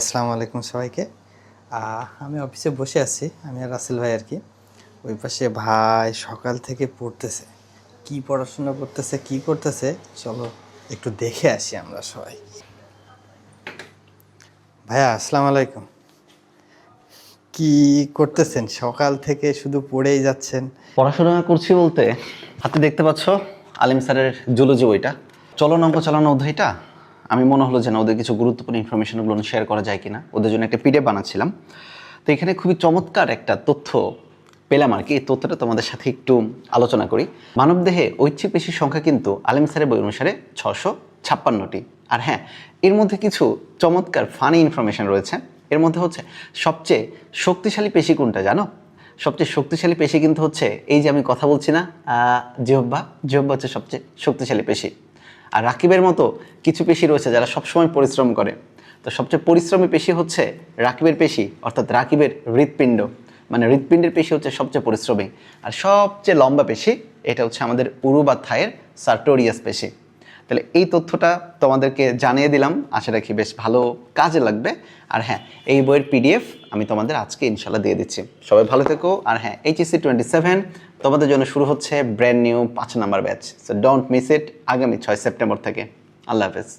আসসালামু আলাইকুম সবাইকে। আমি অফিসে বসে আছি, আমি আর রাসেল ভাই আর কি। ওই পাশে ভাই সকাল থেকে পড়তেছে। কি পড়াশোনা করতেছে, কি করতেছে, চলো একটু দেখে আসি আমরা সবাই। ভাইয়া, আসসালামু আলাইকুম। কি করতেছেন? সকাল থেকে শুধু পড়েই যাচ্ছেন। পড়াশোনা করছি বলতে, হাতে দেখতে পাচ্ছ, আলিম স্যারের জুলজি বইটা। চলন অঙ্ক চালানো অধ্যায়টা। আমি মনে হলো যে না ওদের কিছু গুরুত্বপূর্ণ ইনফরমেশনগুলো শেয়ার করা যায় কিনা। ওদের জন্য একটা পিডিএফ বানাচ্ছিলাম। তো এখানে খুবই চমৎকার একটা তথ্য পেলাম আর কি। এই তথ্যটা তোমাদের সাথে একটু আলোচনা করি। মানবদেহে ঐচ্ছিক পেশির সংখ্যা কিন্তু আলিম স্যারের বই অনুসারে ছশো ছাপ্পান্নটি। আর হ্যাঁ এর মধ্যে কিছু চমৎকার ফানি ইনফরমেশন রয়েছে। এর মধ্যে হচ্ছে সবচেয়ে শক্তিশালী পেশি কোনটা জানো? সবচেয়ে শক্তিশালী পেশি কিন্তু হচ্ছে এই যে আমি কথা বলছি না আহ, জিহ্বা। জিহ্বা হচ্ছে সবচেয়ে শক্তিশালী পেশি। আর রাকিবের মতো কিছু পেশি রয়েছে যারা সবসময় পরিশ্রম করে। তো সবচেয়ে পরিশ্রমী পেশি হচ্ছে রাকিবের পেশি, অর্থাৎ রাকিবের হৃৎপিণ্ড। মানে হৃৎপিণ্ডের পেশি হচ্ছে সবচেয়ে পরিশ্রমী। আর সবচেয়ে লম্বা পেশি, এটা হচ্ছে আমাদের উরু বা থায়ের সার্টোরিয়াস পেশি। তাহলে এই তথ্যটা তোমাদেরকে জানিয়ে দিলাম। আশা রাখি বেশ ভালো কাজে লাগবে। আর হ্যাঁ এই বইয়ের পিডিএফ আমি তোমাদের আজকে ইনশাল্লাহ দিয়ে দিচ্ছি। সবাই ভালো থেকো। আর হ্যাঁ এইচএসসি টোয়েন্টি সেভেন তোমাদের জন্য শুরু হচ্ছে ব্র্যান্ড নিউ পাঁচ number batch so don't miss it আগামী ছয় সেপ্টেম্বর থেকে। আল্লাহ হাফেজ।